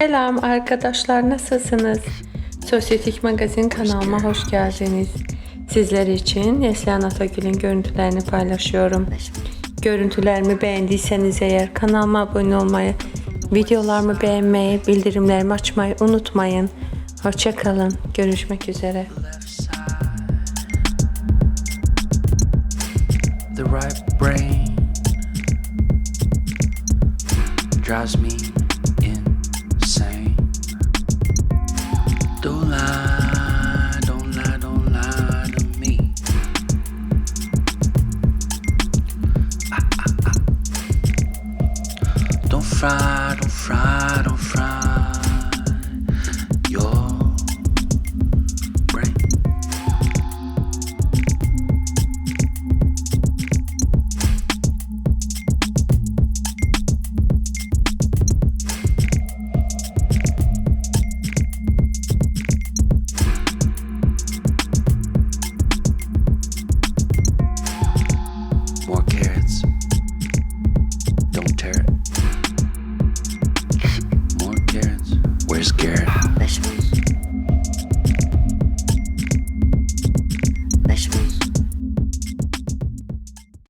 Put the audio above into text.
Selam arkadaşlar nasılsınız? Sosyetik Magazin kanalıma hoş geldiniz. Sizler için Neslihan Atagül'ün görüntülerini paylaşıyorum. Görüntülerimi beğendiyseniz eğer kanalıma abone olmayı, videolarımı beğenmeyi, bildirimlerimi açmayı unutmayın. Hoşçakalın. Görüşmek üzere. the right brain drives me fried, on oh, fried, on oh, Where's Garrett?